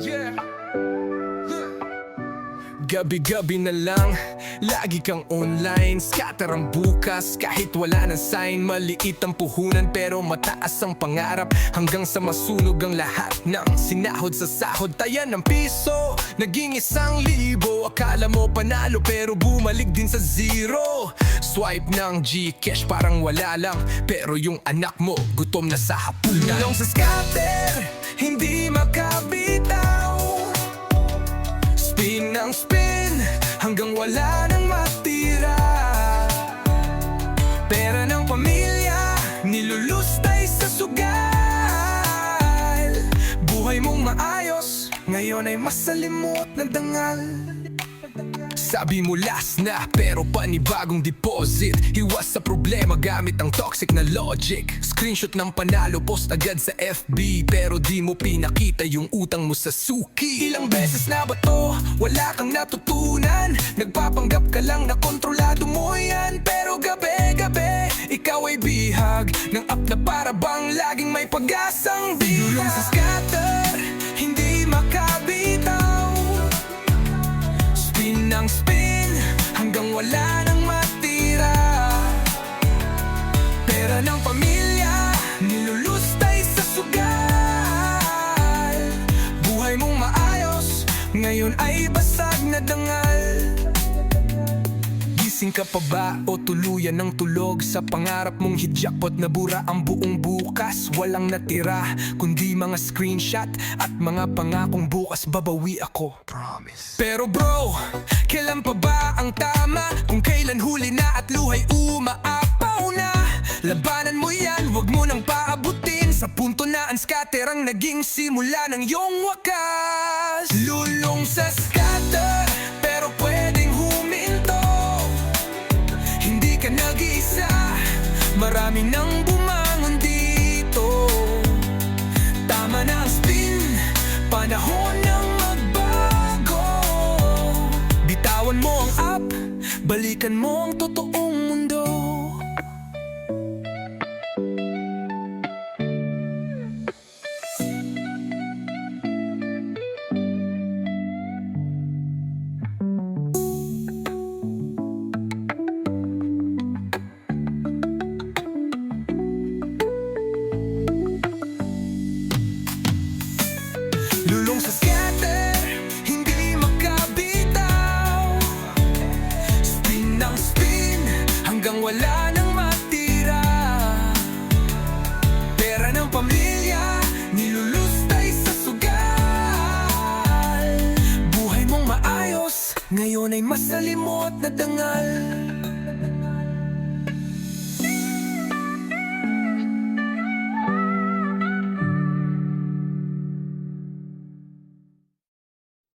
Yeah. Gabi-gabi na lang, lagi kang online. Scatter ang bukas, kahit wala ng sign. Maliit ang puhunan pero mataas ang pangarap. Hanggang sa masunog ang lahat ng sinahod sa sahod. Tayan ng piso, naging isang libo. Akala mo panalo pero bumalik din sa zero. Swipe ng Gcash parang wala lang. Pero yung anak mo gutom na sa hapunan Tulong sa scatter, hindi makabitaw ng spin hanggang wala nang matira. Pera ng pamilya nilulustay sa sugal. Buhay mong maayos ngayon ay masalimot na dangal sabi mo last na pero panibagong deposit. Iwas sa problema gamit ang toxic na logic. Screenshot ng panalo post agad sa FB Pero di mo pinakita yung utang mo sa suki. Ilang beses na ba to? Wala kang natutunan. Nagpapanggap ka lang na kontrolado mo yan. Pero gabi-gabi ikaw ay bihag. Ng app na para bang laging may pag-asang Dulong sa scatter, ngayon ay basag na dangal. Gising ka pa ba o tuluyan ng tulog? Sa pangarap mong hidjakpot na bura ang buong bukas Walang natira kundi mga screenshot At mga pangakong bukas babawi ako. Promise. Pero bro, kailan pa ba ang tama? Kung kailan huli na at luhay umaapaw na? Labanan mo yan, wag mo nang paabutin. Sa punto na ang scatter ang naging simula ng iyong wakas Scatter, pero pwedeng huminto hindi ka nag-iisa Marami nang bumangon dito. Tama na spin Panahon ng magbago. Bitawan mo ang app Balikan mo ang totoong Wala nang matira. Pera ng pamilya Nilulustay sa sugal. Buhay mong maayos Ngayon ay masalimot na dangal